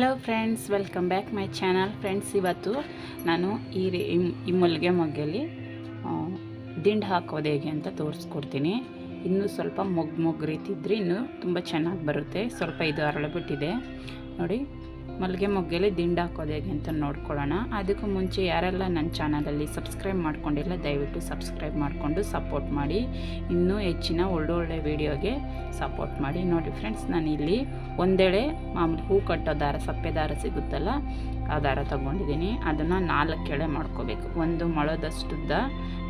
Hello friends welcome back my channel friends ಇವತ್ತು ನಾನು ಈ ಈ- ಮುಲ್ಗೆ ಮೊಗ್ಗಲ್ಲಿ ದಿಂಡು ಹಾಕೋದು ಹೇಗೆ ಅಂತ ತೋರಿಸ್ಕೊಡ್ತೀನಿ. ಇನ್ನೂ ಸ್ವಲ್ಪ ಮೊಗ್ಗು ಮೊಗ್ ರೀತಿ ಇದ್ದರೆ ಇನ್ನೂ ತುಂಬ ಚೆನ್ನಾಗಿ ಬರುತ್ತೆ. ಸ್ವಲ್ಪ ಇದು ಅರಳಬಿಟ್ಟಿದೆ ನೋಡಿ. ಮಲ್ಲಿಗೆ ಮೊಗ್ಗೆಲಿ ದಿಂಡಾಕೋದು ಹೇಗೆ ಅಂತ ನೋಡ್ಕೊಳ್ಳೋಣ. ಅದಕ್ಕೂ ಮುಂಚೆ ಯಾರೆಲ್ಲ ನನ್ನ ಚಾನಲಲ್ಲಿ ಸಬ್ಸ್ಕ್ರೈಬ್ ಮಾಡ್ಕೊಂಡಿಲ್ಲ, ದಯವಿಟ್ಟು ಸಬ್ಸ್ಕ್ರೈಬ್ ಮಾಡಿಕೊಂಡು ಸಪೋರ್ಟ್ ಮಾಡಿ. ಇನ್ನೂ ಹೆಚ್ಚಿನ ಒಳ್ಳೊಳ್ಳೆ ವೀಡಿಯೋಗೆ ಸಪೋರ್ಟ್ ಮಾಡಿ. ನೋಡಿ ಫ್ರೆಂಡ್ಸ್ ನಾನು ಇಲ್ಲಿ ಒಂದೆಳೆ ಮಾಮೂಲಿ ಹೂ ಕಟ್ಟೋ ದಾರ, ಸಪ್ಪೆ ದಾರ ಸಿಗುತ್ತಲ್ಲ, ಆ ದಾರ ತಗೊಂಡಿದ್ದೀನಿ. ಅದನ್ನು ನಾಲ್ಕು ಎಳೆ ಮಾಡ್ಕೋಬೇಕು. ಒಂದು ಮೊಳದಷ್ಟುದ್ದ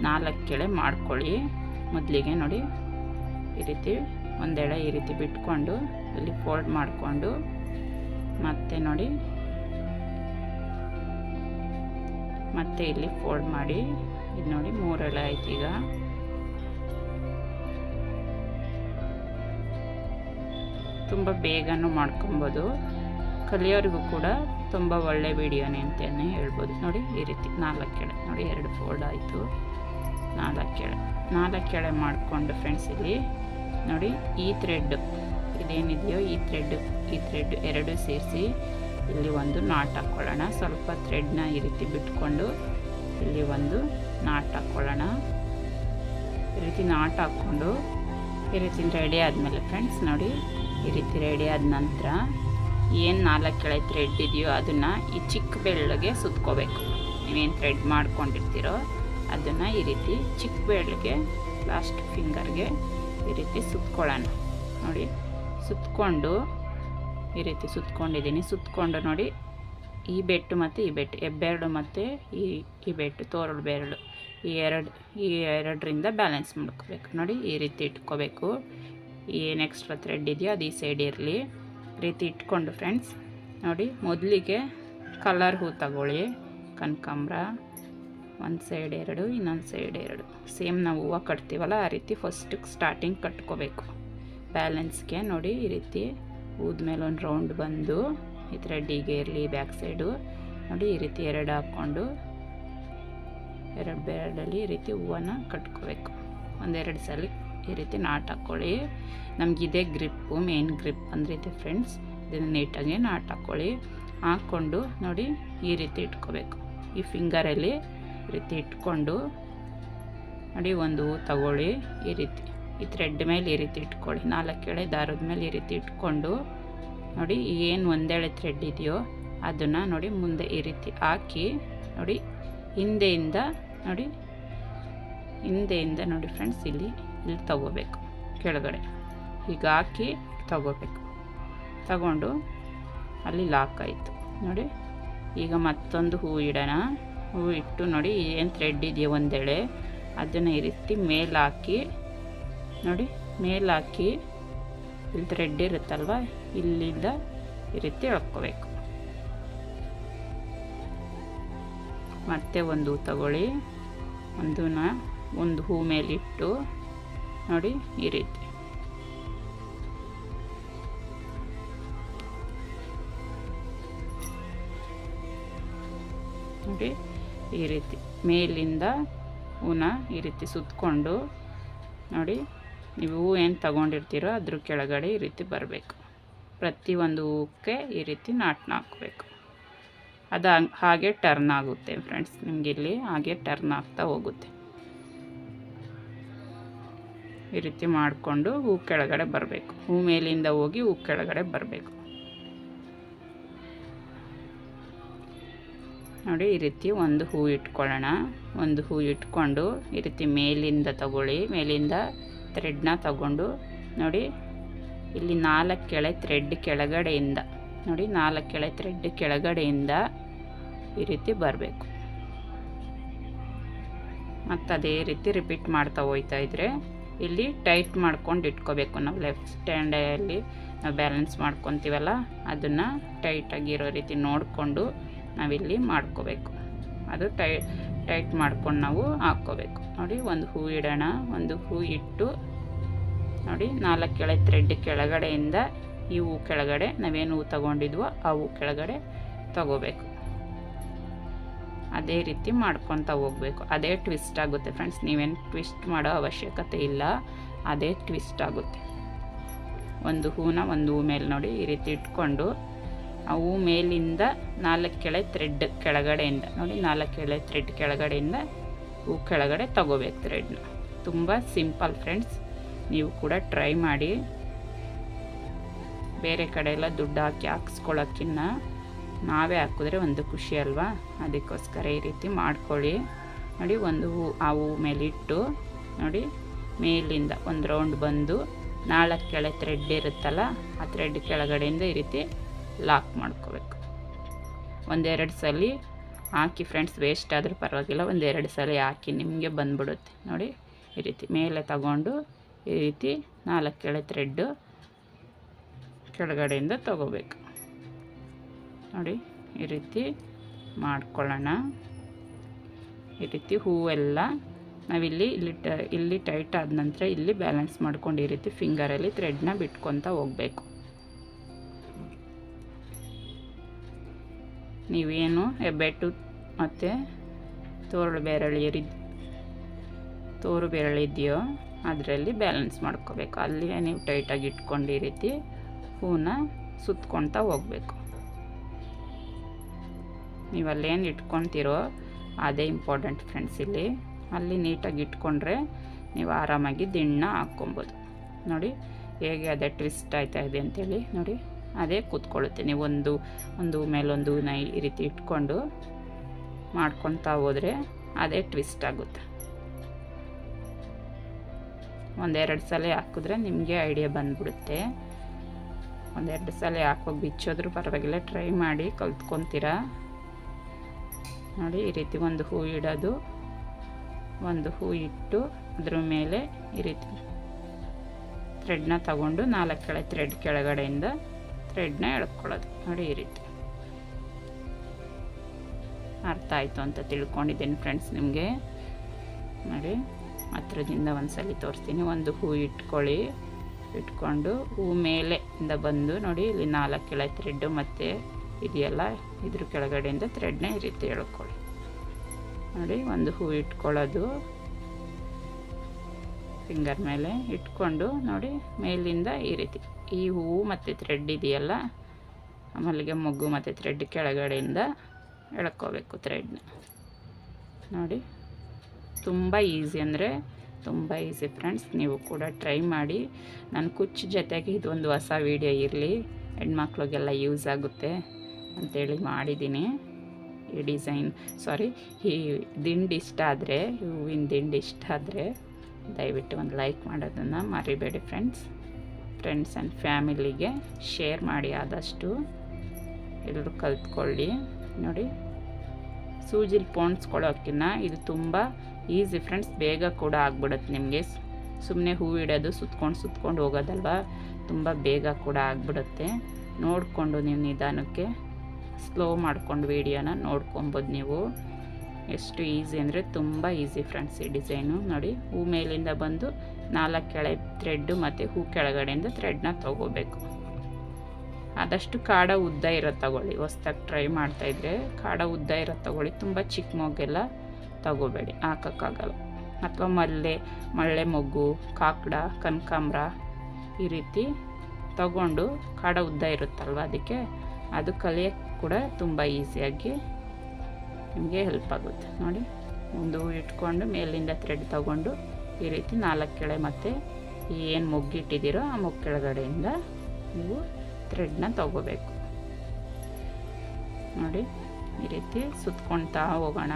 ನಾಲ್ಕು ಎಳೆ ಮಾಡ್ಕೊಳ್ಳಿ. ಮೊದಲಿಗೆ ನೋಡಿ, ಈ ರೀತಿ ಒಂದೆಳೆ ಈ ರೀತಿ ಬಿಟ್ಕೊಂಡು ಇಲ್ಲಿ ಫೋಲ್ಡ್ ಮಾಡಿಕೊಂಡು ಮತ್ತೆ ನೋಡಿ. ಮತ್ತೆ ಇಲ್ಲಿ ಫೋಲ್ಡ್ ಮಾಡಿ. ಇದು ನೋಡಿ ಮೂರೆಳೆ ಆಯ್ತು ಈಗ. ತುಂಬ ಬೇಗನೂ ಮಾಡ್ಕೊಬೋದು. ಕಲಿಯೋರಿಗೂ ಕೂಡ ತುಂಬ ಒಳ್ಳೆ ವಿಡಿಯೋನೇ ಅಂತಲೇ ಹೇಳ್ಬೋದು. ನೋಡಿ ಈ ರೀತಿ ನಾಲ್ಕು ಎಳೆ ನೋಡಿ ಎರಡು ಫೋಲ್ಡ್ ಆಯಿತು. ನಾಲ್ಕು ಎಳೆ ನಾಲ್ಕು ಎಳೆ ಮಾಡಿಕೊಂಡು ಫ್ರೆಂಡ್ಸ್ ಇಲ್ಲಿ. ನೋಡಿ ಈ ಥ್ರೆಡ್ ಇದೇನಿದೆಯೋ ಈ ಥ್ರೆಡ್ ಈ ಥ್ರೆಡ್ ಎರಡು ಸೇರಿಸಿ ಇಲ್ಲಿ ಒಂದು ನಾಟ್ ಹಾಕ್ಕೊಳ್ಳೋಣ ಸ್ವಲ್ಪ ಥ್ರೆಡ್ನ ಈ ರೀತಿ ಬಿಟ್ಕೊಂಡು ಇಲ್ಲಿ ಒಂದು ನಾಟ್ ಹಾಕ್ಕೊಳ್ಳೋಣ ಈ ರೀತಿ ನಾಟ್ ಹಾಕ್ಕೊಂಡು ಈ ರೀತಿ ರೆಡಿ ಆದಮೇಲೆ ಫ್ರೆಂಡ್ಸ್ ನೋಡಿ, ಈ ರೀತಿ ರೆಡಿ ಆದ ನಂತರ ಏನು ನಾಲ್ಕು ಎಳೆ ಥ್ರೆಡ್ ಇದೆಯೋ ಅದನ್ನು ಈ ಚಿಕ್ಕ ಬೆಳ್ಳಗೆ ಸುತ್ಕೋಬೇಕು. ನೀವೇನು ಥ್ರೆಡ್ ಮಾಡ್ಕೊಂಡಿರ್ತೀರೋ ಅದನ್ನು ಈ ರೀತಿ ಚಿಕ್ಕ ಬೆಳ್ಳಗೆ ಲಾಸ್ಟ್ ಫಿಂಗರ್ಗೆ ಈ ರೀತಿ ಸುತ್ಕೊಳ್ಳೋಣ. ನೋಡಿ. ಸುತ್ಕೊಂಡು, ಈ ರೀತಿ ಸುತ್ತಕೊಂಡಿದ್ದೀನಿ ಸುತ್ತಕೊಂಡು ನೋಡಿ, ಈ ಬೆಟ್ಟು ಮತ್ತು ಈ ಬೆಟ್ಟು ಹೆಬ್ಬೆರಳು ಮತ್ತು ಈ ಈ ಬೆಟ್ಟು, ತೋರಳು ಬೆರಳು, ಈ ಎರಡು, ಈ ಎರಡರಿಂದ ಬ್ಯಾಲೆನ್ಸ್ ಮಾಡ್ಕೋಬೇಕು. ನೋಡಿ, ಈ ರೀತಿ ಇಟ್ಕೋಬೇಕು. ಏನು ಎಕ್ಸ್ಟ್ರಾ ಥ್ರೆಡ್ ಇದೆಯೋ? ಅದು ಈ ಸೈಡ್ ಇರಲಿ. ರೀತಿ ಇಟ್ಕೊಂಡು ಫ್ರೆಂಡ್ಸ್ ನೋಡಿ, ಮೊದಲಿಗೆ ಕಲರ್ ಹೂ ತಗೊಳ್ಳಿ. ಕನಕಾಂಬ್ರ, ಒಂದು ಸೈಡ್ ಎರಡು, ಇನ್ನೊಂದು ಸೈಡ್ ಎರಡು. ಸೇಮ್ ನಾವು ಹೂವು ಕಟ್ತೀವಲ್ಲ, ಆ ರೀತಿ ಫಸ್ಟಿಗೆ ಸ್ಟಾರ್ಟಿಂಗ್ ಕಟ್ಕೋಬೇಕು. ಬ್ಯಾಲೆನ್ಸ್ಗೆ ನೋಡಿ ಈ ರೀತಿ ಊದ್ಮೇಲೆ ಒಂದು ರೌಂಡ್ ಬಂದು ಈ ಥರ ಡಿಗೆ ಇರಲಿ ಬ್ಯಾಕ್ ಸೈಡು. ನೋಡಿ ಈ ರೀತಿ ಎರಡು ಹಾಕ್ಕೊಂಡು ಎರಡು ಬೇಡಲ್ಲಿ ಈ ರೀತಿ ಹೂವನ್ನು ಕಟ್ಕೋಬೇಕು. ಒಂದೆರಡು ಸಲ ಈ ರೀತಿ ನಾಟ್ ಹಾಕ್ಕೊಳ್ಳಿ. ನಮಗಿದೆ ಗ್ರಿಪ್ಪು, ಮೇನ್ ಗ್ರಿಪ್ ಅಂದರೆ ಇದೆ ಫ್ರೆಂಡ್ಸ್. ಇದನ್ನು ನೀಟಾಗಿ ನಾಟ್ ಹಾಕ್ಕೊಳ್ಳಿ. ಹಾಕ್ಕೊಂಡು ನೋಡಿ ಈ ರೀತಿ ಇಟ್ಕೋಬೇಕು. ಈ ಫಿಂಗರಲ್ಲಿ ಈ ರೀತಿ ಇಟ್ಕೊಂಡು ನೋಡಿ ಒಂದು ಹೂ ತಗೊಳ್ಳಿ ಈ ರೀತಿ. ಈ ಥ್ರೆಡ್ ಮೇಲೆ ಈ ರೀತಿ ಇಟ್ಕೊಳ್ಳಿ. ನಾಲ್ಕು ಎಳೆ ದಾರದ ಮೇಲೆ ಈ ರೀತಿ ಇಟ್ಕೊಂಡು ನೋಡಿ ಏನು ಒಂದೆಳೆ ಥ್ರೆಡ್ ಇದೆಯೋ ಅದನ್ನು ನೋಡಿ ಮುಂದೆ ಈ ರೀತಿ ಹಾಕಿ ನೋಡಿ ಹಿಂದೆಯಿಂದ ನೋಡಿ ಹಿಂದೆಯಿಂದ ನೋಡಿ ಫ್ರೆಂಡ್ಸ್ ಇಲ್ಲಿ ಇಲ್ಲಿ ತಗೋಬೇಕು, ಕೆಳಗಡೆ. ಈಗ ಹಾಕಿ ತಗೋಬೇಕು. ತಗೊಂಡು ಅಲ್ಲಿ ಲಾಕ್ ಆಯಿತು. ನೋಡಿ ಈಗ ಮತ್ತೊಂದು ಹೂ ಇಡೋಣ. ಹೂ ಇಟ್ಟು ನೋಡಿ ಏನು ಥ್ರೆಡ್ ಇದೆಯೋ ಒಂದೆಳೆ ಅದನ್ನು ಈ ರೀತಿ ಮೇಲೆ ಹಾಕಿ ನೋಡಿ, ಮೇಲಾಕಿ ಇಲ್ಲಿ ಥ್ರೆಡ್ ಇರುತ್ತಲ್ವ? ಇಲ್ಲಿಂದ ಈ ರೀತಿ ಎಳ್ಕೋಬೇಕು. ಮತ್ತೆ ಒಂದು ತಗೊಳ್ಳಿ. ಒಂದನ್ನ, ಒಂದು ಹೂ ಮೇಲಿಟ್ಟು ನೋಡಿ ಈ ರೀತಿ. ನೋಡಿ ಈ ರೀತಿ. ಮೇಲಿಂದ ಹೂನ ಈ ರೀತಿ ಸುತ್ತಕೊಂಡು ನೋಡಿ ನೀವು ಏನು ತಗೊಂಡಿರ್ತೀರೋ ಅದ್ರ ಕೆಳಗಡೆ ಈ ರೀತಿ ಬರಬೇಕು. ಪ್ರತಿಯೊಂದು ಹೂಕ್ಕೆ ಈ ರೀತಿ ನಾಟ್ನ ಹಾಕಬೇಕು ಅದು ಹಾಗೆ ಟರ್ನ್ ಆಗುತ್ತೆ ಫ್ರೆಂಡ್ಸ್ ನಿಮ್ಗೆ ಇಲ್ಲಿ ಹಾಗೆ ಟರ್ನ್ ಆಗ್ತಾ ಹೋಗುತ್ತೆ. ಈ ರೀತಿ ಮಾಡಿಕೊಂಡು ಹೂ ಕೆಳಗಡೆ ಬರಬೇಕು. ಹೂ ಮೇಲಿಂದ ಹೋಗಿ ಹೂ ಕೆಳಗಡೆ ಬರಬೇಕು. ನೋಡಿ ಈ ರೀತಿ ಒಂದು ಹೂ ಇಟ್ಕೊಳ್ಳೋಣ. ಒಂದು ಹೂ ಇಟ್ಕೊಂಡು ಈ ರೀತಿ ಮೇಲಿಂದ ತಗೊಳ್ಳಿ. ಮೇಲಿಂದ ಥ್ರೆಡ್ನ ತಗೊಂಡು ನೋಡಿ, ಇಲ್ಲಿ ನಾಲ್ಕು ಕೆಳೆ ಥ್ರೆಡ್ ಕೆಳಗಡೆಯಿಂದ, ನೋಡಿ ನಾಲ್ಕು ಕೆಳೆ ಥ್ರೆಡ್ ಕೆಳಗಡೆಯಿಂದ ಈ ರೀತಿ ಬರಬೇಕು. ಮತ್ತು ಅದೇ ರೀತಿ ರಿಪೀಟ್ ಮಾಡ್ತಾ ಹೋಯ್ತಾ ಇದ್ರೆ, ಇಲ್ಲಿ ಟೈಟ್ ಮಾಡ್ಕೊಂಡು ಇಟ್ಕೋಬೇಕು. ನಾವು ಲೆಫ್ಟ್ ಸ್ಟ್ಯಾಂಡಲ್ಲಿ ನಾವು ಬ್ಯಾಲೆನ್ಸ್ ಮಾಡ್ಕೊತೀವಲ್ಲ, ಅದನ್ನು ಟೈಟಾಗಿರೋ ರೀತಿ ನೋಡಿಕೊಂಡು ನಾವಿಲ್ಲಿ ಮಾಡ್ಕೋಬೇಕು. ಅದು ಟೈ ಟೈಟ್ ಮಾಡ್ಕೊಂಡು ನಾವು ಹಾಕ್ಕೋಬೇಕು. ನೋಡಿ, ಒಂದು ಹೂ ಇಡೋಣ. ಒಂದು ಹೂ ಇಟ್ಟು, ನೋಡಿ, ನಾಲ್ಕು ಎಳೆ ಥ್ರೆಡ್ ಕೆಳಗಡೆಯಿಂದ ಈ ಹೂ ಕೆಳಗಡೆ ನಾವೇನು ಹೂ ತಗೊಂಡಿದ್ವೋ ಆ ಹೂ ಕೆಳಗಡೆ ತಗೋಬೇಕು. ಅದೇ ರೀತಿ ಮಾಡ್ಕೊತ ಹೋಗ್ಬೇಕು. ಅದೇ ಟ್ವಿಸ್ಟ್ ಆಗುತ್ತೆ ಫ್ರೆಂಡ್ಸ್ ನೀವೇನು ಟ್ವಿಸ್ಟ್ ಮಾಡೋ ಅವಶ್ಯಕತೆ ಇಲ್ಲ. ಅದೇ ಟ್ವಿಸ್ಟ್ ಆಗುತ್ತೆ. ಒಂದು ಹೂನ ಒಂದು ಹೂ ಮೇಲೆ ನೋಡಿ ಈ ರೀತಿ ಇಟ್ಕೊಂಡು ಅವು ಮೇಲಿಂದ ನಾಲ್ಕು ಕೆಳೆ ಥ್ರೆಡ್ ಕೆಳಗಡೆಯಿಂದ. ನೋಡಿ ನಾಲ್ಕು ಕೆಳೆ ಥ್ರೆಡ್ ಕೆಳಗಡೆಯಿಂದ ಹೂ ಕೆಳಗಡೆ ತಗೋಬೇಕು ಥ್ರೆಡ್ನ ತುಂಬ ಸಿಂಪಲ್ ಫ್ರೆಂಡ್ಸ್ ನೀವು ಕೂಡ ಟ್ರೈ ಮಾಡಿ. ಬೇರೆ ಕಡೆ ಎಲ್ಲ ದುಡ್ಡು ಹಾಕಿ ಹಾಕ್ಸ್ಕೊಳ್ಳೋಕ್ಕಿನ್ನ ನಾವೇ ಹಾಕಿದ್ರೆ ಒಂದು ಖುಷಿ ಅಲ್ವಾ? ಅದಕ್ಕೋಸ್ಕರ ಈ ರೀತಿ ಮಾಡ್ಕೊಳ್ಳಿ. ನೋಡಿ, ಒಂದು ಹೂ, ಆ ಹೂ ಮೇಲಿಟ್ಟು ನೋಡಿ, ಮೇಲಿಂದ ಒಂದು ರೌಂಡ್ ಬಂದು ನಾಲ್ಕು ಕೆಳೆ ಥ್ರೆಡ್ ಇರುತ್ತಲ್ಲ, ಆ ಥ್ರೆಡ್ ಕೆಳಗಡೆಯಿಂದ ಈ ರೀತಿ ಲಾಕ್ ಮಾಡ್ಕೋಬೇಕು. ಒಂದೆರಡು ಸಲ ಹಾಕಿ ಫ್ರೆಂಡ್ಸ್ ವೇಸ್ಟ್ ಆದರೂ ಪರವಾಗಿಲ್ಲ. ಒಂದೆರಡು ಸಲ ಹಾಕಿ ನಿಮಗೆ ಬಂದ್ಬಿಡುತ್ತೆ. ನೋಡಿ, ಈ ರೀತಿ ಮೇಲೆ ತಗೊಂಡು ಈ ರೀತಿ ನಾಲ್ಕು ಕೆಳ ಥ್ರೆಡ್ಡು ಕೆಳಗಡೆಯಿಂದ ತಗೋಬೇಕು. ನೋಡಿ, ಈ ರೀತಿ ಮಾಡ್ಕೊಳ್ಳೋಣ. ಈ ರೀತಿ ಹೂವೆಲ್ಲ ನಾವಿಲ್ಲಿ ಇಲ್ಲಿ ಟ, ಇಲ್ಲಿ ಟೈಟ್ ಆದ ನಂತರ ಇಲ್ಲಿ ಬ್ಯಾಲೆನ್ಸ್ ಮಾಡ್ಕೊಂಡು ಈ ರೀತಿ ಫಿಂಗರಲ್ಲಿ ಥ್ರೆಡ್ನ ಬಿಟ್ಕೊತ ಹೋಗಬೇಕು. ನೀವೇನು ಹೆಬ್ಬೆಟ್ಟು ಮತ್ತು ತೋರಳು ಬೆರಳು ಇರಿದ್ ತೋರು ಬೆರಳಿದೆಯೋ ಅದರಲ್ಲಿ ಬ್ಯಾಲೆನ್ಸ್ ಮಾಡ್ಕೋಬೇಕು. ಅಲ್ಲಿ ನೀವು ಟೈಟಾಗಿ ಇಟ್ಕೊಂಡು ಈ ರೀತಿ ಹೂನ ಸುತ್ಕೊಳ್ತಾ ಹೋಗಬೇಕು. ನೀವು ಅಲ್ಲೇನು ಇಟ್ಕೊತೀರೋ ಅದೇ ಇಂಪಾರ್ಟೆಂಟ್ ಫ್ರೆಂಡ್ಸ್ ಇಲ್ಲಿ. ಅಲ್ಲಿ ನೀಟಾಗಿ ಇಟ್ಕೊಂಡ್ರೆ ನೀವು ಆರಾಮಾಗಿ ದಿಣ್ಣ ಹಾಕ್ಕೊಬೋದು. ನೋಡಿ ಹೇಗೆ ಅದೇ ಟ್ವಿಸ್ಟ್ ಆಯ್ತಾ ಇದೆ ಅಂತೇಳಿ ನೋಡಿ. ಅದೇ ಕೂತ್ಕೊಳ್ಳುತ್ತೆ. ನೀವು ಒಂದು ಒಂದು ಮೇಲೊಂದು ನೈ ಈ ರೀತಿ ಇಟ್ಕೊಂಡು ಮಾಡ್ಕೊತಾ ಹೋದರೆ ಅದೇ ಟ್ವಿಸ್ಟ್ ಆಗುತ್ತೆ. ಒಂದೆರಡು ಸಲ ಹಾಕಿದ್ರೆ ನಿಮಗೆ ಐಡಿಯಾ ಬಂದ್ಬಿಡುತ್ತೆ. ಒಂದೆರಡು ಸಲ ಹಾಕೋಗಿ ಬಿಚ್ಚೋದ್ರೂ ಪರವಾಗಿಲ್ಲ ಟ್ರೈ ಮಾಡಿ ಕಲ್ತ್ಕೊತೀರಾ? ನೋಡಿ, ಈ ರೀತಿ ಒಂದು ಹೂ ಇಡೋದು. ಒಂದು ಹೂ ಇಟ್ಟು ಅದ್ರ ಮೇಲೆ ಈ ರೀತಿ ಥ್ರೆಡ್ನ ತಗೊಂಡು ನಾಲ್ಕು ಕೆಳ ಥ್ರೆಡ್ ಕೆಳಗಡೆಯಿಂದ ಥ್ರೆಡ್ನ ಎಳ್ಕೊಳ್ಳೋದು. ನೋಡಿ ಈ ರೀತಿ. ಅರ್ಥ ಆಯಿತು ಅಂತ ತಿಳ್ಕೊಂಡಿದ್ದೀನಿ ಫ್ರೆಂಡ್ಸ್ ನಿಮಗೆ. ನೋಡಿ, ಹತ್ರದಿಂದ ಒಂದು ಸಲ ತೋರಿಸ್ತೀನಿ. ಒಂದು ಹೂ ಇಟ್ಕೊಳ್ಳಿ. ಇಟ್ಕೊಂಡು ಹೂ ಮೇಲೆಯಿಂದ ಬಂದು ನೋಡಿ, ಇಲ್ಲಿ ನಾಲ್ಕು ಕೆಳ ಥ್ರೆಡ್ಡು ಮತ್ತು ಇದೆಯಲ್ಲ, ಇದ್ರ ಕೆಳಗಡೆಯಿಂದ ಥ್ರೆಡ್ನ ಈ ರೀತಿ ಎಳ್ಕೊಳ್ಳಿ. ನೋಡಿ, ಒಂದು ಹೂ ಇಟ್ಕೊಳ್ಳೋದು. ಫಿಂಗರ್ ಮೇಲೆ ಇಟ್ಕೊಂಡು ನೋಡಿ, ಮೇಲಿಂದ ಈ ರೀತಿ. ಈ ಹೂವು ಮತ್ತು ಥ್ರೆಡ್ ಇದೆಯಲ್ಲ ಮಲ್ಲಿಗೆ ಮೊಗ್ಗು ಮತ್ತು ಥ್ರೆಡ್ ಕೆಳಗಡೆಯಿಂದ ಎಳ್ಕೋಬೇಕು ಥ್ರೆಡ್ನ ನೋಡಿ, ತುಂಬ ಈಸಿ ಅಂದರೆ ತುಂಬ ಈಸಿ ಫ್ರೆಂಡ್ಸ್ ನೀವು ಕೂಡ ಟ್ರೈ ಮಾಡಿ. ನನ್ನ ಕುಚ್ಚು ಜೊತೆಗೆ ಇದೊಂದು ಹೊಸ ವೀಡಿಯೋ ಇರಲಿ, ಹೆಣ್ಮಕ್ಳಿಗೆಲ್ಲ ಯೂಸ್ ಆಗುತ್ತೆ ಅಂಥೇಳಿ ಮಾಡಿದ್ದೀನಿ. ಈ ಡಿಸೈನ್ ಸಾರಿ ಈ ದಿಂಡು ಇಷ್ಟ ಆದರೆ, ಹೂವಿನ ದಿಂಡು ಇಷ್ಟ ಆದರೆ ದಯವಿಟ್ಟು ಒಂದು ಲೈಕ್ ಮಾಡೋದನ್ನು ಮರಿಬೇಡಿ ಫ್ರೆಂಡ್ಸ್ ಫ್ರೆಂಡ್ಸ್ ಆ್ಯಂಡ್ ಫ್ಯಾಮಿಲಿಗೆ ಶೇರ್ ಮಾಡಿ ಆದಷ್ಟು ಎಲ್ಲರೂ ಕಲ್ತ್ಕೊಳ್ಳಿ. ನೋಡಿ, ಸೂಜಿಲಿ ಪೋಣಿಸ್ಕೊಳ್ಳೋಕ್ಕಿನ್ನ ಇದು ತುಂಬ ಈಸಿ ಫ್ರೆಂಡ್ಸ್ ಬೇಗ ಕೂಡ ಆಗ್ಬಿಡುತ್ತೆ ನಿಮಗೆ. ಸುಮ್ಮನೆ ಹೂ ಇಡೋದು ಸುತ್ಕೊಂಡು ಸುತ್ಕೊಂಡು ಹೋಗೋದಲ್ವ? ತುಂಬ ಬೇಗ ಕೂಡ ಆಗ್ಬಿಡುತ್ತೆ. ನೋಡಿಕೊಂಡು ನೀವು ನಿಧಾನಕ್ಕೆ ಸ್ಲೋ ಮಾಡ್ಕೊಂಡು ವೀಡಿಯೋನ ನೋಡ್ಕೊಬೋದು ನೀವು. ಎಷ್ಟು ಈಸಿ ಅಂದರೆ ತುಂಬ ಈಸಿ ಫ್ರೆಂಡ್ಸ್ ಈ ಡಿಸೈನು. ನೋಡಿ, ಹೂ ಮೇಲಿಂದ ಬಂದು ನಾಲ್ಕು ಕೆಳ ಥ್ರೆಡ್ಡು ಮತ್ತು ಹೂ ಕೆಳಗಡೆಯಿಂದ ಥ್ರೆಡ್ನ ತೊಗೋಬೇಕು. ಆದಷ್ಟು ಕಾಡ ಉದ್ದ ಇರೋ ತಗೊಳ್ಳಿ. ಹೊಸ್ದಾಗಿ ಟ್ರೈ ಮಾಡ್ತಾಯಿದ್ರೆ ಕಾಡ ಉದ್ದ ಇರೋ ತಗೊಳ್ಳಿ. ತುಂಬ ಚಿಕ್ಕ ಮೊಗ್ಗೆಲ್ಲ ತಗೋಬೇಡಿ. ಹಾಕೋಕ್ಕಾಗಲ್ಲ. ಅಥವಾ ಮಲ್ಲೆ, ಮಳ್ಳೆ ಮೊಗ್ಗು, ಕಾಕಡ, ಕನಕಾಂಬ್ರ ಈ ರೀತಿ ತಗೊಂಡು ಕಾಡ ಉದ್ದ ಇರುತ್ತಲ್ವ ಅದಕ್ಕೆ, ಅದು ಕಲಿಯೋಕ್ಕೆ ಕೂಡ ತುಂಬ ಈಸಿಯಾಗಿ ನಿಮಗೆ ಹೆಲ್ಪ್ ಆಗುತ್ತೆ. ನೋಡಿ, ಒಂದು ಇಟ್ಕೊಂಡು ಮೇಲಿಂದ ಥ್ರೆಡ್ ತಗೊಂಡು ಈ ರೀತಿ ನಾಲ್ಕು ಕೆಳೆ ಮತ್ತು ಏನು ಮೊಗ್ಗಿಟ್ಟಿದ್ದೀರೋ ಆ ಮೊಗ್ಗು ಕೆಳಗಡೆಯಿಂದ ನೀವು ಥ್ರೆಡ್ನ ತಗೋಬೇಕು. ನೋಡಿ, ಈ ರೀತಿ ಸುತ್ಕೊಳ್ತಾ ಹೋಗೋಣ.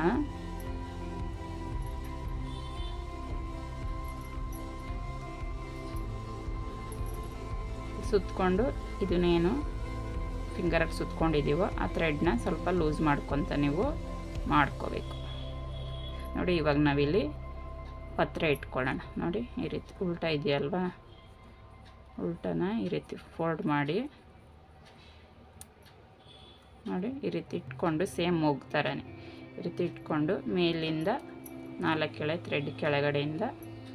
ಸುತ್ಕೊಂಡು ಇದನ್ನೇನು ಫಿಂಗರಾಗಿ ಸುತ್ಕೊಂಡಿದ್ದೀವೋ ಆ ಥ್ರೆಡ್ನ ಸ್ವಲ್ಪ ಲೂಸ್ ಮಾಡ್ಕೊತ ನೀವು ಮಾಡ್ಕೋಬೇಕು. ನೋಡಿ, ಇವಾಗ ನಾವಿಲ್ಲಿ ಪತ್ರೆ ಇಟ್ಕೊಳ್ಳೋಣ. ನೋಡಿ, ಈ ರೀತಿ ಉಲ್ಟಾ ಇದೆಯಲ್ವಾ? ಉಲ್ಟನ ಈ ರೀತಿ ಫೋಲ್ಡ್ ಮಾಡಿ. ನೋಡಿ, ಈ ರೀತಿ ಇಟ್ಕೊಂಡು ಸೇಮ್ ಹೋಗ್ತಾರನೆ ಈ ರೀತಿ ಇಟ್ಕೊಂಡು ಮೇಲಿಂದ ನಾಲ್ಕು ಕೆಳೆ ಥ್ರೆಡ್ ಕೆಳಗಡೆಯಿಂದ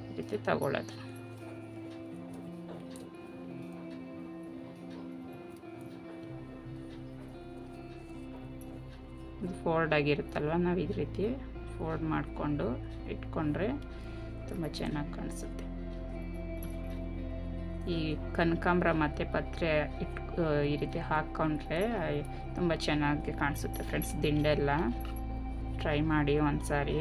ಈ ರೀತಿ ತಗೊಳ್ಳೋದು. ಫೋಲ್ಡ್ ಆಗಿರುತ್ತಲ್ವ? ನಾವು ಈ ರೀತಿ ಫೋಲ್ಡ್ ಮಾಡಿಕೊಂಡು ಇಟ್ಕೊಂಡ್ರೆ ತುಂಬ ಚೆನ್ನಾಗಿ ಕಾಣಿಸುತ್ತೆ. ಈ ಕನಕಾಂಬ್ರ ಮತ್ತು ಪತ್ರೆ ಇಟ್ ಈ ರೀತಿ ಹಾಕ್ಕೊಂಡ್ರೆ ತುಂಬ ಚೆನ್ನಾಗಿ ಕಾಣಿಸುತ್ತೆ ಫ್ರೆಂಡ್ಸ್ ದಿಂಡೆಲ್ಲ ಟ್ರೈ ಮಾಡಿ ಒಂದು ಸಾರಿ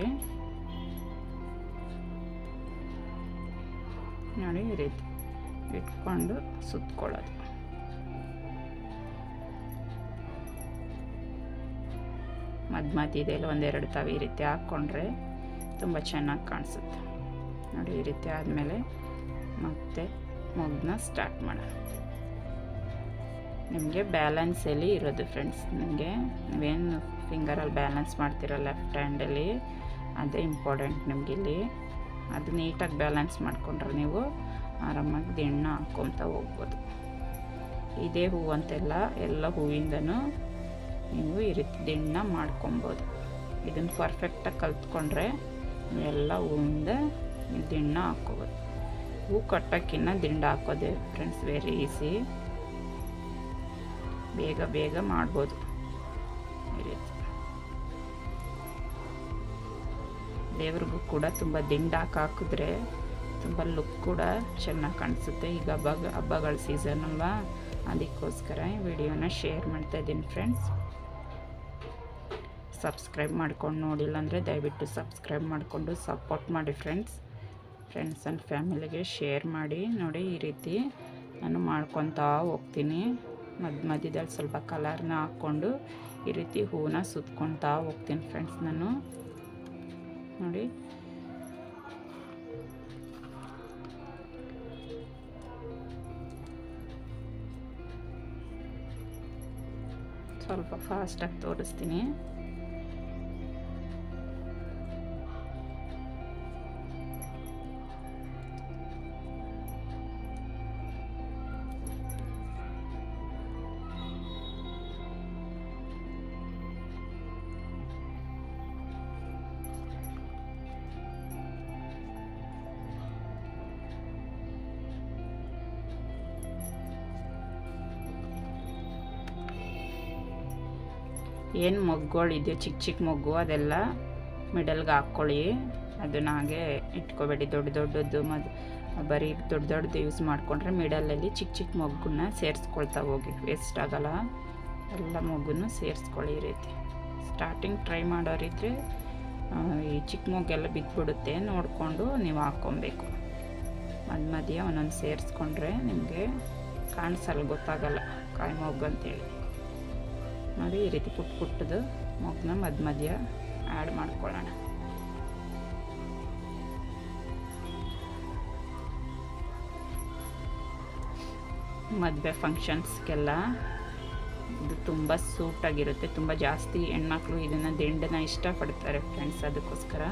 ನೋಡಿ ಈ ರೀತಿ ಇಟ್ಕೊಂಡು ಸುತ್ಕೊಳ್ಳೋದು. ಮಧ್ಯ ಮಧ್ಯದಲ್ಲಿ ಒಂದೆರಡು ತಾವು ಈ ರೀತಿ ಹಾಕ್ಕೊಂಡ್ರೆ ತುಂಬ ಚೆನ್ನಾಗಿ ಕಾಣಿಸುತ್ತೆ. ನೋಡಿ, ಈ ರೀತಿ ಆದಮೇಲೆ ಮತ್ತೆ ಮೊಗ್ನ ಸ್ಟಾರ್ಟ್ ಮಾಡೋಣ. ನಿಮಗೆ ಬ್ಯಾಲೆನ್ಸಲ್ಲಿ ಇರೋದು ಫ್ರೆಂಡ್ಸ್ ನಿಮಗೆ ನೀವೇನು ಫಿಂಗರಲ್ಲಿ ಬ್ಯಾಲೆನ್ಸ್ ಮಾಡ್ತೀರ ಲೆಫ್ಟ್ ಹ್ಯಾಂಡಲ್ಲಿ ಅದೇ ಇಂಪಾರ್ಟೆಂಟ್ ನಿಮಗಿಲ್ಲಿ ಅದು ನೀಟಾಗಿ ಬ್ಯಾಲೆನ್ಸ್ ಮಾಡಿಕೊಂಡ್ರೆ ನೀವು ಆರಾಮಾಗಿ ದಿಣ್ಣ ಹಾಕ್ಕೊತ ಹೋಗ್ಬೋದು. ಇದೇ ಹೂವು ಅಂತೆಲ್ಲ ಎಲ್ಲ ಹೂವಿಂದನೂ ನೀವು ಈ ರೀತಿ ದಿಣ್ಣ ಮಾಡ್ಕೊಬೋದು. ಇದನ್ನು ಪರ್ಫೆಕ್ಟಾಗಿ ಕಲ್ತ್ಕೊಂಡ್ರೆ ಎಲ್ಲ ಹೂವಿಂದ ದಿಣ್ಣ ಹಾಕ್ಕೋಬೋದು ಹೂ ಕಟ್ಟೋಕ್ಕಿನ್ನ ದಿಂಡ ಹಾಕೋದೆ ಫ್ರೆಂಡ್ಸ್ ವೆರಿ ಈಸಿ ಬೇಗ ಬೇಗ ಮಾಡ್ಬೋದು. ಈ ರೀತಿ. ದೇವ್ರಿಗೂ ಕೂಡ ತುಂಬ ದಿಂಡ ಹಾಕಿದ್ರೆ ತುಂಬ ಲುಕ್ ಕೂಡ ಚೆನ್ನಾಗಿ ಕಾಣಿಸುತ್ತೆ. ಈಗ ಹಬ್ಬ, ಹಬ್ಬಗಳ ಸೀಸನ್ ಅಲ್ವಾ? ಅದಕ್ಕೋಸ್ಕರ ವಿಡಿಯೋನ ಶೇರ್ ಮಾಡ್ತಾ ಇದ್ದೀನಿ ಫ್ರೆಂಡ್ಸ್ ಸಬ್ಸ್ಕ್ರೈಬ್ ಮಾಡ್ಕೊಂಡು ನೋಡಿಲ್ಲ ಅಂದರೆ ದಯವಿಟ್ಟು ಸಬ್ಸ್ಕ್ರೈಬ್ ಮಾಡಿಕೊಂಡು ಸಪೋರ್ಟ್ ಮಾಡಿ ಫ್ರೆಂಡ್ಸ್ ಫ್ರೆಂಡ್ಸ್ ಆ್ಯಂಡ್ ಫ್ಯಾಮಿಲಿಗೆ ಶೇರ್ ಮಾಡಿ. ನೋಡಿ, ಈ ರೀತಿ ನಾನು ಮಾಡ್ಕೊತಾ ಹೋಗ್ತೀನಿ. ಮಧ್ಯ ಮಧ್ಯದಲ್ಲಿ ಸ್ವಲ್ಪ ಕಲರ್ನ ಹಾಕ್ಕೊಂಡು ಈ ರೀತಿ ಹೂವನ್ನ ಸುತ್ಕೊತಾ ಹೋಗ್ತೀನಿ ಫ್ರೆಂಡ್ಸ್ ನಾನು. ನೋಡಿ. ಸ್ವಲ್ಪ ಫಾಸ್ಟಾಗಿ ತೋರಿಸ್ತೀನಿ. ಏನು ಮೊಗ್ಗುಗಳಿದೆ ಚಿಕ್ಕ ಚಿಕ್ಕ ಮೊಗ್ಗು ಅದೆಲ್ಲ ಮಿಡಲ್ಗೆ ಹಾಕ್ಕೊಳ್ಳಿ. ಅದನ್ನ ಹಾಗೆ ಇಟ್ಕೋಬೇಡಿ. ದೊಡ್ಡ ದೊಡ್ಡದು ಮದು, ಬರೀ ದೊಡ್ಡ ದೊಡ್ಡದು ಯೂಸ್ ಮಾಡಿಕೊಂಡ್ರೆ ಮಿಡಲಲ್ಲಿ ಚಿಕ್ಕ ಚಿಕ್ಕ ಮೊಗ್ಗನ್ನ ಸೇರಿಸ್ಕೊಳ್ತಾ ಹೋಗಿ. ವೇಸ್ಟ್ ಆಗಲ್ಲ. ಎಲ್ಲ ಮೊಗ್ಗನ್ನು ಸೇರಿಸ್ಕೊಳ್ಳಿ ಈ ರೀತಿ. ಸ್ಟಾರ್ಟಿಂಗ್ ಟ್ರೈ ಮಾಡೋರಿದ್ರೆ ಈ ಚಿಕ್ಕ ಮೊಗ್ಗೆಲ್ಲ ಬಿದ್ದುಬಿಡುತ್ತೆ ನೋಡಿಕೊಂಡು ನೀವು ಹಾಕ್ಕೊಬೇಕು. ಮಧ್ಯ ಮಧ್ಯ ಒಂದೊಂದು ಸೇರಿಸ್ಕೊಂಡ್ರೆ ನಿಮಗೆ ಕಾಣಿಸಲ್ಲ ಗೊತ್ತಾಗಲ್ಲ, ಕಾಯಿ ಮೊಗ್ಗು ಅಂತೇಳಿ ನೋಡಿ ಈ ರೀತಿ ಪುಟ್ಟ ಪುಟ್ಟದು ಮೊಗ್ಗನ್ನ ಮಧ್ಯ ಮಧ್ಯ ಆ್ಯಡ್ ಮಾಡ್ಕೊಳ್ಳೋಣ. ಮದುವೆ ಫಂಕ್ಷನ್ಸ್ಗೆಲ್ಲ ಇದು ತುಂಬ ಸೂಟಾಗಿರುತ್ತೆ ತುಂಬ ಜಾಸ್ತಿ ಹೆಣ್ಮಕ್ಳು ಇದನ್ನು ದಿಂಡನ್ನ ಇಷ್ಟಪಡ್ತಾರೆ ಫ್ರೆಂಡ್ಸ್ ಅದಕ್ಕೋಸ್ಕರ.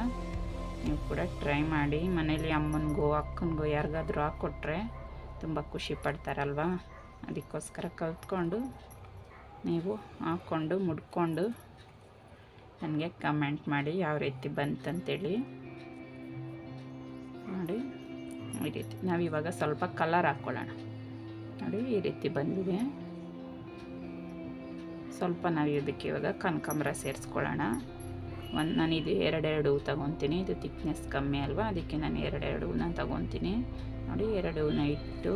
ನೀವು ಕೂಡ ಟ್ರೈ ಮಾಡಿ, ಮನೇಲಿ ಅಮ್ಮನಿಗೋ, ಅಕ್ಕನಿಗೋ ಯಾರಿಗಾದ್ರೂ ಹಾಕ್ಕೊಟ್ರೆ ತುಂಬ ಖುಷಿ ಪಡ್ತಾರಲ್ವ? ಅದಕ್ಕೋಸ್ಕರ ಕಲ್ತ್ಕೊಂಡು ನೀವು ಹಾಕ್ಕೊಂಡು ಮುಡ್ಕೊಂಡು ನನಗೆ ಕಮೆಂಟ್ ಮಾಡಿ ಯಾವ ರೀತಿ ಬಂತಂತೇಳಿ ನೋಡಿ, ಈ ರೀತಿ. ನಾವು ಇವಾಗ ಸ್ವಲ್ಪ ಕಲರ್ ಹಾಕ್ಕೊಳ್ಳೋಣ ನೋಡಿ, ಈ ರೀತಿ ಬಂದಿದೆ. ಸ್ವಲ್ಪ ನಾವು ಇದಕ್ಕೆ ಇವಾಗ ಕನಕಾಂಬರ ಸೇರಿಸ್ಕೊಳ್ಳೋಣ. ಒಂದು ನಾನು ಇದು ಎರಡೆರಡು ಹೂ ತಗೊತೀನಿ. ಇದು ತಿಕ್ನೆಸ್ ಕಮ್ಮಿ ಅಲ್ವಾ? ಅದಕ್ಕೆ ನಾನು ಎರಡೆರಡು ಹೂನ ತಗೊತೀನಿ. ನೋಡಿ, ಎರಡು ಹೂನ ಇಟ್ಟು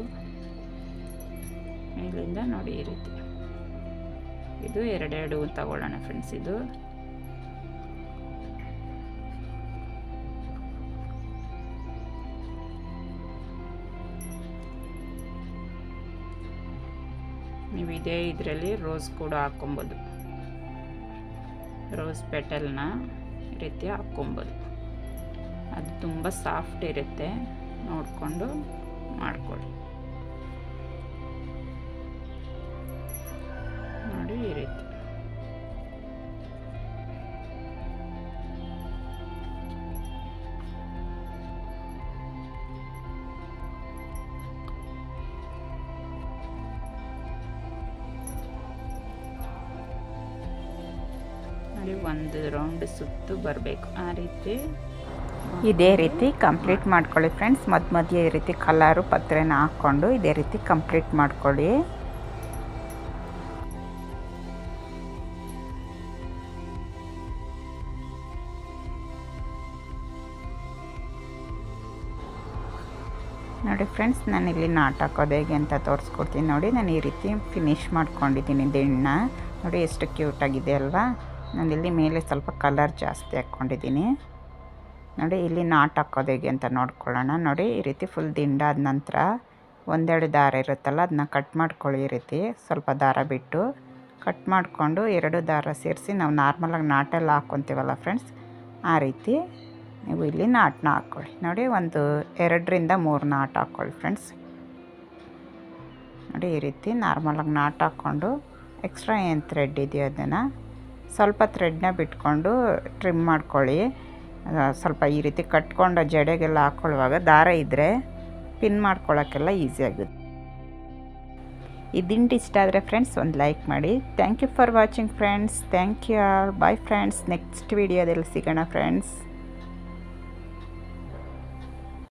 ಇಲ್ಲಿಂದ ನೋಡಿ ಈ ರೀತಿ. ಇದು ಎರಡೆರಡು ತಗೊಳ್ಳೋಣ ಫ್ರೆಂಡ್ಸ್ ಇದು. ನೀವು ಇದೇ ಇದರಲ್ಲಿ ರೋಸ್ ಕೂಡ ಹಾಕ್ಕೊಬೋದು. ರೋಸ್ ಪೆಟಲ್ನ ಈ ರೀತಿ ಹಾಕ್ಕೊಬೋದು. ಅದು ತುಂಬ ಸಾಫ್ಟ್ ಇರುತ್ತೆ. ನೋಡಿಕೊಂಡು ಮಾಡ್ಕೊಳ್ಳಿ. ನೋಡಿ ಈ ರೀತಿ ಒಂದು ರೌಂಡ್ ಸುತ್ತು ಬರಬೇಕು. ಆ ರೀತಿ. ಇದೇ ರೀತಿ ಕಂಪ್ಲೀಟ್ ಮಾಡ್ಕೊಳ್ಳಿ ಫ್ರೆಂಡ್ಸ್ ಮಧ್ಯ ಮಧ್ಯೆ ಈ ರೀತಿ ಕಲರು ಪತ್ರೆನ ಹಾಕ್ಕೊಂಡು ಇದೇ ರೀತಿ ಕಂಪ್ಲೀಟ್ ಮಾಡ್ಕೊಳ್ಳಿ. ನೋಡಿ ಫ್ರೆಂಡ್ಸ್ ನಾನು ಇಲ್ಲಿ ನಾಟ್ ಹಾಕೋದು ಹೇಗೆ ಅಂತ ತೋರಿಸ್ಕೊಡ್ತೀನಿ ನೋಡಿ. ನಾನು ಈ ರೀತಿ ಫಿನಿಶ್ ಮಾಡ್ಕೊಂಡಿದ್ದೀನಿ ದಿಂಡನ್ನ ನೋಡಿ ಎಷ್ಟು ಕ್ಯೂಟಾಗಿದೆ ಅಲ್ವಾ? ನಾನು ಇಲ್ಲಿ ಮೇಲೆ ಸ್ವಲ್ಪ ಕಲರ್ ಜಾಸ್ತಿ ಹಾಕ್ಕೊಂಡಿದ್ದೀನಿ. ನೋಡಿ, ಇಲ್ಲಿ ನಾಟ್ ಹಾಕೋದು ಹೇಗೆ ಅಂತ ನೋಡ್ಕೊಳ್ಳೋಣ. ನೋಡಿ, ಈ ರೀತಿ ಫುಲ್ ದಿಂಡಾದ ನಂತರ ಒಂದೆರಡು ದಾರ ಇರುತ್ತಲ್ಲ, ಅದನ್ನ ಕಟ್ ಮಾಡ್ಕೊಳ್ಳಿ ಈ ರೀತಿ. ಸ್ವಲ್ಪ ದಾರ ಬಿಟ್ಟು ಕಟ್ ಮಾಡಿಕೊಂಡು ಎರಡು ದಾರ ಸೇರಿಸಿ ನಾವು ನಾರ್ಮಲಾಗಿ ನಾಟೆಲ್ಲ ಹಾಕ್ಕೊತೀವಲ್ಲ ಫ್ರೆಂಡ್ಸ್, ಆ ರೀತಿ ನೀವು ಇಲ್ಲಿ ನಾಟನ್ನ ಹಾಕ್ಕೊಳ್ಳಿ. ನೋಡಿ, ಒಂದು ಎರಡರಿಂದ ಮೂರು ನಾಟ್ ಹಾಕ್ಕೊಳ್ಳಿ ಫ್ರೆಂಡ್ಸ್ ನೋಡಿ, ಈ ರೀತಿ ನಾರ್ಮಲಾಗಿ ನಾಟ್ ಹಾಕ್ಕೊಂಡು ಎಕ್ಸ್ಟ್ರಾ ಏನು ಥ್ರೆಡ್ ಇದೆಯೋ ಅದನ್ನು ಸ್ವಲ್ಪ ಥ್ರೆಡ್ನ ಬಿಟ್ಕೊಂಡು ಟ್ರಿಮ್ ಮಾಡ್ಕೊಳ್ಳಿ. ಸ್ವಲ್ಪ ಈ ರೀತಿ ಕಟ್ಕೊಂಡು ಜಡೆಗೆಲ್ಲ ಹಾಕ್ಕೊಳ್ಳುವಾಗ ದಾರ ಇದ್ದರೆ ಪಿನ್ ಮಾಡ್ಕೊಳ್ಳೋಕ್ಕೆಲ್ಲ ಈಸಿ ಆಗುತ್ತೆ. ಈ ದಿಂಡು ಇಷ್ಟ ಆದರೆ ಫ್ರೆಂಡ್ಸ್ ಒಂದು ಲೈಕ್ ಮಾಡಿ. Thank you for watching friends thank you are bye friends next ವೀಡಿಯೋದಲ್ಲಿ ಸಿಗೋಣ ಫ್ರೆಂಡ್ಸ್